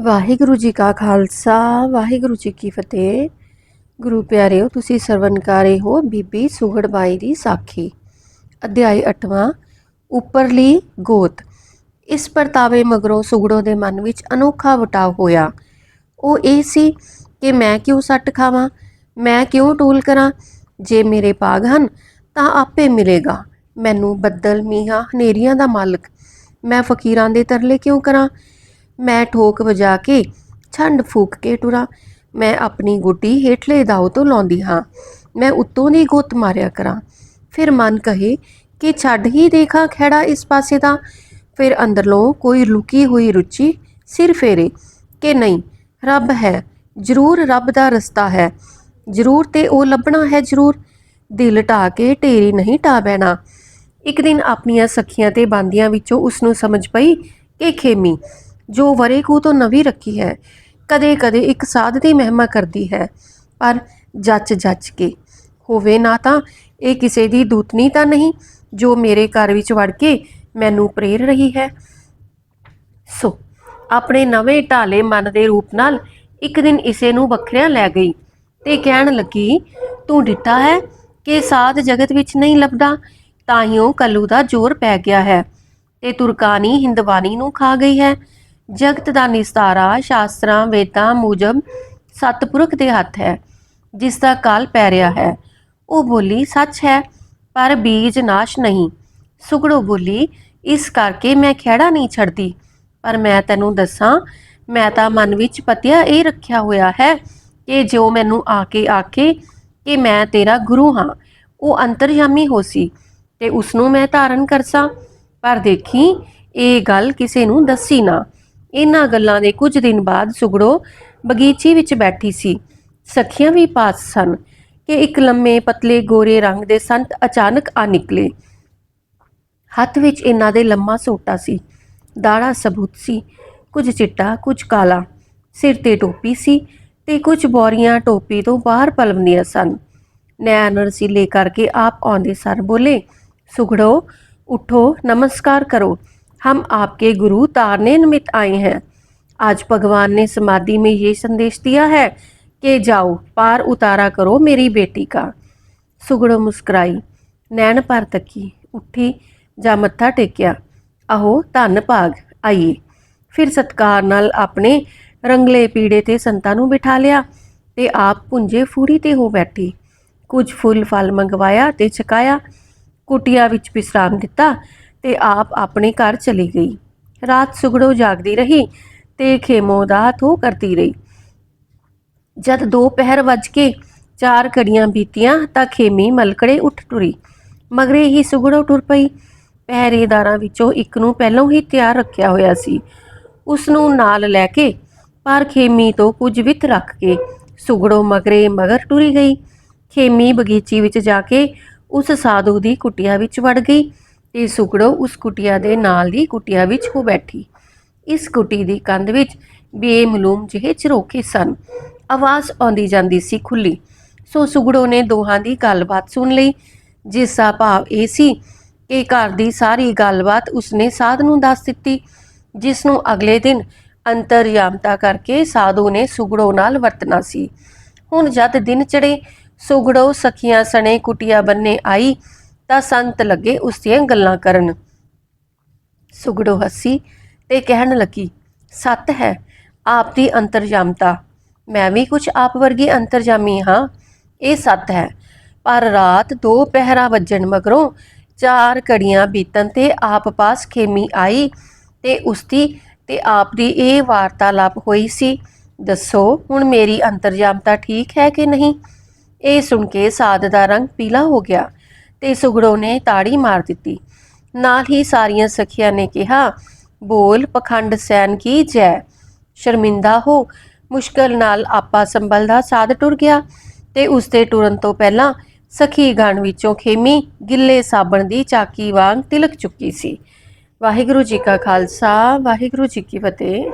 ਵਾਹਿਗੁਰੂ ਜੀ ਕਾ ਖਾਲਸਾ, ਵਾਹਿਗੁਰੂ ਜੀ ਕੀ ਫਤਿਹ। ਗੁਰੂ ਪਿਆਰਿਓ, ਤੁਸੀਂ ਸਰਵਨ ਰਹੇ ਹੋ ਬੀਬੀ ਸੁਗੜਬਾਈ ਦੀ ਸਾਖੀ। ਅਧਿਆਇ 8ਵਾਂ ਉੱਪਰਲੀ ਗੋਤ। ਇਸ ਪਰਤਾਵੇ ਮਗਰੋਂ ਸੁਗੜੋ ਦੇ ਮਨ ਵਿੱਚ ਅਨੋਖਾ ਵਟਾਵ ਹੋਇਆ। ਉਹ ਇਹ ਸੀ ਕਿ ਮੈਂ ਕਿਉਂ ਸੱਟ ਖਾਵਾਂ? ਮੈਂ ਕਿਉਂ ਟੂਲ ਕਰਾਂ? ਜੇ ਮੇਰੇ ਪਾਗ ਹਨ, ਤਾਂ ਆਪੇ ਮਿਲੇਗਾ। ਮੈਨੂੰ ਬੱਦਲ, ਮੀਂਹਾਂ, ਹਨੇਰੀਆਂ ਦਾ ਮਾਲਕ। ਮੈਂ ਫਕੀਰਾਂ ਦੇ ਤਰਲੇ ਕਿਉਂ ਕਰਾਂ? ਮੈਂ ਠੋਕ ਵਜਾ ਕੇ ਛੰਡ ਫੂਕ ਕੇ ਟੁਰਾ। ਮੈਂ ਆਪਣੀ ਗੁੱਡੀ ਹੇਠਲੇ ਦਾਉ ਤੋਂ ਲਾਉਂਦੀ ਹਾਂ। ਮੈਂ ਉੱਤੋਂ ਦੀ ਗੁੱਤ ਮਾਰਿਆ ਕਰਾਂ। ਫਿਰ ਮਨ ਕਹੇ ਕਿ ਛੱਡ ਹੀ ਦੇਖਾਂ ਖੇੜਾ ਇਸ ਪਾਸੇ ਦਾ। ਫਿਰ ਅੰਦਰੋਂ ਕੋਈ ਲੁਕੀ ਹੋਈ ਰੁਚੀ ਸਿਰ ਫੇਰੇ ਕਿ ਨਹੀਂ, ਰੱਬ ਹੈ, ਜ਼ਰੂਰ ਰੱਬ ਦਾ ਰਸਤਾ ਹੈ। ਜ਼ਰੂਰ ਤੇ ਉਹ ਲੱਭਣਾ ਹੈ ਜ਼ਰੂਰ। ਦਿਲ ਢਾ ਕੇ ਢੇਰੀ ਨਹੀਂ ਢਾ ਬਹਿਣਾ। ਇੱਕ ਦਿਨ ਆਪਣੀਆਂ ਸਖੀਆਂ ਤੇ ਬਾਂਦੀਆਂ ਵਿੱਚੋਂ ਉਸ ਨੂੰ ਸਮਝ ਪਈ ਕਿ ਖੇਮੀ। ਜੋ ਵਰੇ ਕੂ ਤੋਂ ਨਵੀਂ ਰੱਖੀ ਹੈ, ਕਦੇ ਕਦੇ ਇੱਕ ਸਾਧ ਦੀ ਮਹਿਮਾ ਕਰਦੀ ਹੈ, ਪਰ ਜੱਚ ਜੱਚ ਕੇ। ਹੋਵੇ ਨਾ ਤਾਂ ਇਹ ਕਿਸੇ ਦੀ ਦੂਤਨੀ ਤਾਂ ਨਹੀਂ, ਜੋ ਮੇਰੇ ਘਰ ਵਿੱਚ ਵੜ ਕੇ ਮੈਨੂੰ ਪ੍ਰੇਰ ਰਹੀ ਹੈ। ਸੋ, ਆਪਣੇ ਨਵੇਂ ਢਾਲੇ ਮਨ ਦੇ ਰੂਪ ਨਾਲ ਇੱਕ ਦਿਨ ਇਸੇ ਨੂੰ ਵੱਖਰਿਆਂ ਲੈ ਗਈ ਤੇ ਕਹਿਣ ਲੱਗੀ, ਤੂੰ ਡਿੱਟਾ ਹੈ ਕਿ ਸਾਧ ਜਗਤ ਵਿੱਚ ਨਹੀਂ ਲੱਭਦਾ? ਤਾਂ ਹੀ ਉਹ ਕੱਲੂ ਦਾ ਜ਼ੋਰ ਪੈ ਗਿਆ ਹੈ ਤੇ ਤੁਰਕਾਨੀ ਹਿੰਦਵਾਨੀ ਨੂੰ ਖਾ ਗਈ ਹੈ। ਜਗਤ ਦਾ ਨਿਸਤਾਰਾ, ਸ਼ਾਸਤਰਾਂ, ਵੇਦਾਂ ਮੁਜਬ ਸਤਪੁਰਖ ਦੇ ਹੱਥ ਹੈ, ਜਿਸ ਦਾ ਕਾਲ ਪੈ ਰਿਹਾ ਹੈ। ਉਹ ਬੋਲੀ, ਸੱਚ ਹੈ, ਪਰ ਬੀਜ ਨਾਸ਼ ਨਹੀਂ। ਸੁਗੜੋ ਬੋਲੀ, ਇਸ ਕਰਕੇ ਮੈਂ ਖਹਿੜਾ ਨਹੀਂ ਛੱਡਦੀ। ਪਰ ਮੈਂ ਤੈਨੂੰ ਦੱਸਾਂ, ਮੈਂ ਤਾਂ ਮਨ ਵਿੱਚ ਪਤਿਆ ਇਹ ਰੱਖਿਆ ਹੋਇਆ ਹੈ ਕਿ ਜੋ ਮੈਨੂੰ ਆ ਕੇ ਆਖੇ ਕਿ ਮੈਂ ਤੇਰਾ ਗੁਰੂ ਹਾਂ, ਉਹ ਅੰਤਰਯਾਮੀ ਹੋਸੀ ਤੇ ਉਸ ਨੂੰ ਮੈਂ ਧਾਰਨ ਕਰਸਾਂ। ਪਰ ਦੇਖੀ, ਇਹ ਗੱਲ ਕਿਸੇ ਨੂੰ ਦੱਸੀ ਨਾ। ਇਹਨਾਂ ਗੱਲਾਂ ਦੇ ਕੁਝ ਦਿਨ ਬਾਅਦ ਸੁਗੜੋ ਬਗੀਚੀ ਵਿੱਚ ਬੈਠੀ ਸੀ। ਸਖੀਆਂ ਵੀ ਪਾਸ ਸਨ ਕਿ ਇੱਕ ਲੰਮੇ ਪਤਲੇ ਗੋਰੇ ਰੰਗ ਦੇ ਸੰਤ ਅਚਾਨਕ ਆ ਨਿਕਲੇ। ਹੱਥ ਵਿੱਚ ਇਹਨਾਂ ਦੇ ਲੰਮਾ ਸੋਟਾ ਸੀ। ਦਾੜਾ ਸਬੂਤ ਸੀ। ਕੁਝ ਚਿੱਟਾ, ਕੁਝ ਕਾਲਾ। ਸਿਰ ਤੇ ਟੋਪੀ ਸੀ ਤੇ ਕੁਝ ਬੋਰੀਆਂ ਟੋਪੀ ਤੋਂ ਬਾਹਰ ਪਲਵਨੀਆਂ ਸਨ। ਨੈਣ ਰਸੀਲੇ ਕਰਕੇ ਆਪ ਆਉਂਦੇ ਸਰ ਬੋਲੇ, ਸੁਗੜੋ, ਉਠੋ, ਨਮਸਕਾਰ ਕਰੋ। हम आपके गुरु तारने निमित्त आए हैं आज भगवान ने समाधि में ये संदेश दिया है कि जाओ पार उतारा करो मेरी बेटी का ਸੁਗੜੋ ਮੁਸਕਰਾਈ ਨੈਣ ਪਰ ਤੱਕੀ ਉੱਠੀ ਜਾਂ ਮੱਥਾ ਟੇਕਿਆ ਆਹੋ ਧੰਨ ਭਾਗ ਆਈਏ ਫਿਰ ਸਤਕਾਰ ਨਾਲ ਆਪਣੇ ਰੰਗਲੇ ਪੀੜੇ ਤੇ ਸੰਤਾਂ ਨੂੰ ਬਿਠਾ ਲਿਆ ਤੇ ਆਪ ਪੁੰਜੇ ਫੂੜੀ ਤੇ ਹੋ ਬੈਠੀ ਕੁਝ ਫੁੱਲ ਫਲ ਮੰਗਵਾਇਆ ਤੇ ਛਕਾਇਆ ਕੁਟੀਆ ਵਿੱਚ ਵਿਸਰਾਮ ਦਿੱਤਾ ਤੇ ਆਪ ਆਪਣੇ ਘਰ ਚਲੀ ਗਈ। ਰਾਤ ਸੁਗੜੋ ਜਾਗਦੀ ਰਹੀ ਤੇ ਖੇਮੋ ਦਾ ਥੋ ਕਰਦੀ ਰਹੀ। ਜਦ ਦੋ ਪਹਿਰ ਵੱਜ ਕੇ ਚਾਰ ਘੜੀਆਂ ਬੀਤੀਆਂ ਤਾਂ ਖੇਮੀ ਮਲਕੜੇ ਉੱਠ ਟੁਰੀ ਮਗਰੇ ਹੀ ਸੁਗੜੋ ਟੁਰ ਪਈ। ਪਹਿਰੇਦਾਰਾਂ ਵਿੱਚੋਂ ਇੱਕ ਨੂੰ ਪਹਿਲਾਂ ਹੀ ਤਿਆਰ ਰੱਖਿਆ ਹੋਇਆ ਸੀ। ਉਸ ਨੂੰ ਨਾਲ ਲੈ ਕੇ ਪਰ ਖੇਮੀ ਤੋਂ ਕੁਝ ਵਿੱਤ ਰੱਖ ਕੇ ਸੁਗੜੋ ਮਗਰੇ ਮਗਰ ਟੁਰੀ ਗਈ। ਖੇਮੀ ਬਗੀਚੀ ਵਿੱਚ ਜਾ ਕੇ ਉਸ ਸਾਧੂ ਦੀ ਕੁਟਿਆ ਵਿੱਚ ਵੜ ਗਈ। ਤੇ ਸੁਗੜੋ ਉਸ ਕੁਟਿਆ ਦੇ ਨਾਲ ਦੀ ਕੁਟਿਆ ਵਿੱਚ ਹੋ ਬੈਠੀ। ਇਸ ਕੁਟੀ ਦੀ ਕੰਧ ਵਿੱਚ ਬੇਮਲੂਮ ਜਿਹੇ ਝਰੋਕੇ ਸਨ। ਆਵਾਜ਼ ਆਉਂਦੀ ਜਾਂਦੀ ਸੀ ਖੁੱਲੀ। ਸੋ ਸੁਗੜੋ ਨੇ ਦੋਹਾਂ ਦੀ ਗੱਲਬਾਤ ਸੁਣ ਲਈ। ਜਿਸ ਦਾ ਭਾਵ ਇਹ ਸੀ ਕਿ ਘਰ ਦੀ ਸਾਰੀ ਗੱਲਬਾਤ ਉਸਨੇ ਸਾਧ ਨੂੰ ਦੱਸ ਦਿੱਤੀ। ਜਿਸ ਨੂੰ ਅਗਲੇ ਦਿਨ ਅੰਤਰਯਾਮਤਾ ਕਰਕੇ ਸਾਧੂ ਨੇ ਸੁਗੜੋ ਨਾਲ ਵਰਤਣਾ ਸੀ। ਹੁਣ ਜਦ ਦਿਨ ਚੜੇ ਸੁਗੜੋ ਸਖੀਆਂ ਸਣੇ ਕੁਟਿਆ ਬੰਨੇ ਆਈ। ਤਾਂ ਸੰਤ ਲੱਗੇ ਉਸ ਦੀਆਂ ਗੱਲਾਂ ਕਰਨ। ਸੁਗੜੋ ਹੱਸੀ ਤੇ ਕਹਿਣ ਲੱਗੀ, ਸੱਤ ਹੈ, ਆਪ ਦੀ ਅੰਤਰਜਾਮਤਾ। ਮੈਂ ਵੀ ਕੁਝ ਆਪ ਵਰਗੀ ਅੰਤਰਜਾਮੀ ਹਾਂ, ਇਹ ਸੱਤ ਹੈ। ਪਰ ਰਾਤ ਦੋ ਪਹਿਰਾ ਵੱਜਣ ਮਗਰੋਂ ਚਾਰ ਘੜੀਆਂ ਬੀਤਣ ਤੇ ਆਪ ਪਾਸ ਖੇਮੀ ਆਈ ਤੇ ਉਸਦੀ ਤੇ ਆਪ ਦੀ ਇਹ ਵਾਰਤਾਲਾਪ ਹੋਈ ਸੀ, ਦੱਸੋ, ਹੁਣ ਮੇਰੀ ਅੰਤਰਜਾਮਤਾ ਠੀਕ ਹੈ ਕਿ ਨਹੀਂ? ਇਹ ਸੁਣ ਕੇ ਸਾਧ ਦਾ ਰੰਗ ਪੀਲਾ ਹੋ ਗਿਆ। ਤੇ ਸੁਗੜੋ ਨੇ ਤਾੜੀ ਮਾਰ ਦਿੱਤੀ। ਨਾਲ ਹੀ ਸਾਰੀਆਂ ਸਖੀਆਂ ਨੇ ਕਿਹਾ, ਬੋਲ ਪਖੰਡ ਸੈਨ ਕੀ ਜੈ? ਸ਼ਰਮਿੰਦਾ ਹੋ, ਮੁਸ਼ਕਲ ਨਾਲ ਆਪਾ ਸੰਭਲ ਦਾ ਸਾਧ ਟੁਰ ਗਿਆ। ਤੇ ਉਸ ਦੇ ਟੁਰਨ ਤੋਂ ਪਹਿਲਾਂ ਸਖੀ ਗਣ ਵਿੱਚੋਂ ਖੇਮੀ ਗਿੱਲੇ ਸਾਬਣ ਦੀ ਚਾਕੀ ਵਾਂਗ ਤਿਲਕ ਚੁੱਕੀ ਸੀ। ਵਾਹਿਗੁਰੂ ਜੀ ਕਾ ਖਾਲਸਾ, ਵਾਹਿਗੁਰੂ ਜੀ ਕੀ ਫਤਿਹ।